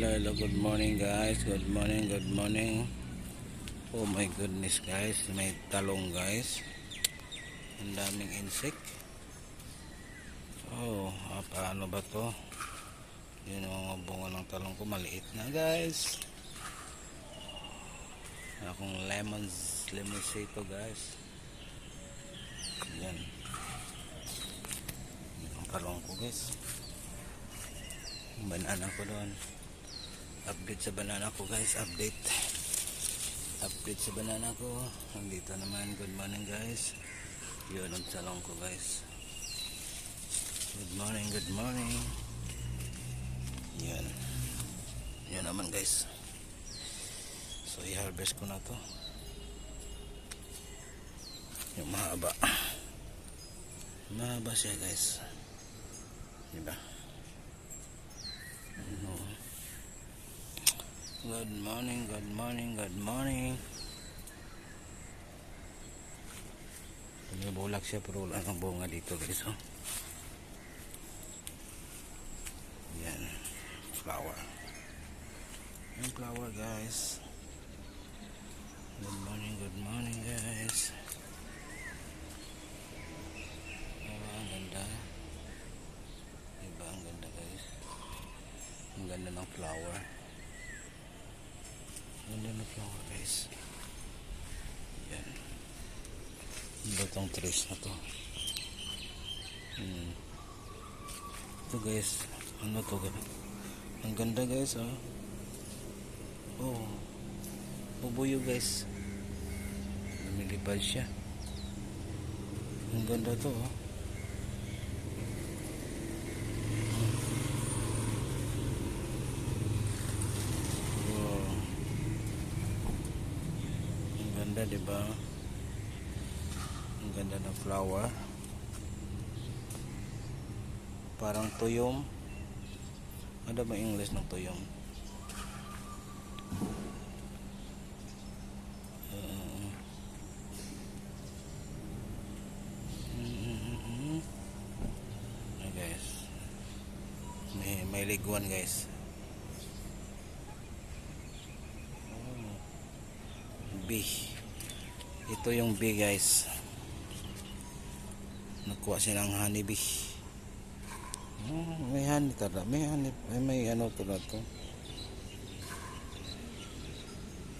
Hello, hello, good morning guys. Good morning, good morning. Oh my goodness guys, may talong guys. Ang daming insect. Oh, ah, paano ba to? Yun ang bunga ng talong ko, maliit na guys. Akong lemons, lemon to guys. Yan ang talong ko guys banana ko doon update sa banana ko guys. Update. Update sa banana ko. Nandito naman. Good morning guys. Yun ang salong ko guys. Good morning good morning. Yan yun naman guys. So i-harvest ko na to. Yung mahaba. Mahaba siya guys. Diba? No. Good morning, good morning, good morning. May bulak siya pero wala nang bunga dito guys. Oh. Yan. Flower. Yung flower guys. Good morning, good morning guys. Diba, ang ganda. Diba, ang ganda guys. Ang ganda ng flower. Ang ganda ng flower guys. Yan. Ano ba itong trees na to? Hmm. Ito guys. Ano to ganda? Ang ganda guys oh. Oh. Bubuyo guys. Lumilipad siya. Ang ganda to oh. Wow. Ang ganda, di ba? Ang ganda ng flower. Parang tuyom. Ano ba English ng tuyom? Uh, Ayan, guys. May, may liguan guys. B. Ito yung B guys. Nakuha siya ng honey bee. Oh, may honey tala. May honey. May, may ano to na to.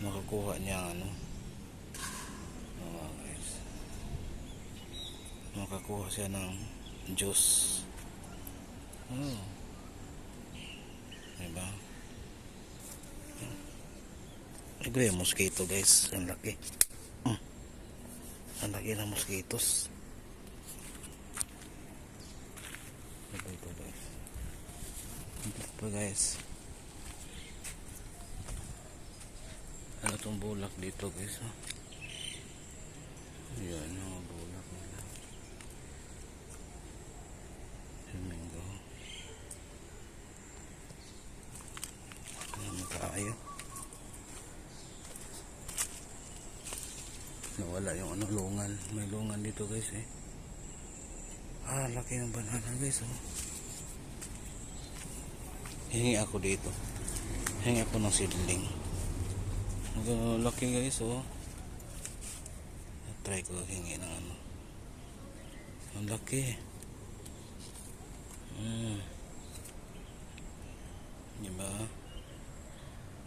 Nakakuha niya ano. Oh, guys. Nakakuha siya ng juice. Oh. Diba? Ito yung mosquito guys. Ang laki. Ang laki ng mosquitos. Ito ito guys. Ito pa guys. Ano itong bulak dito guys. Oh. Yan yung bulak nawala yung ano lungan may lungan dito guys eh. Ah laki ng banana guys oh. Hingi ako dito. Hingi ako ng seedling. Laki guys oh. Try ko hingi ng ano. Ang laki. Hmm. Diba?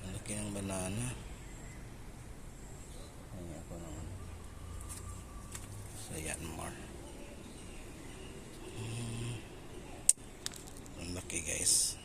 Ang laki ng banana could more. Mm. I'm lucky guys.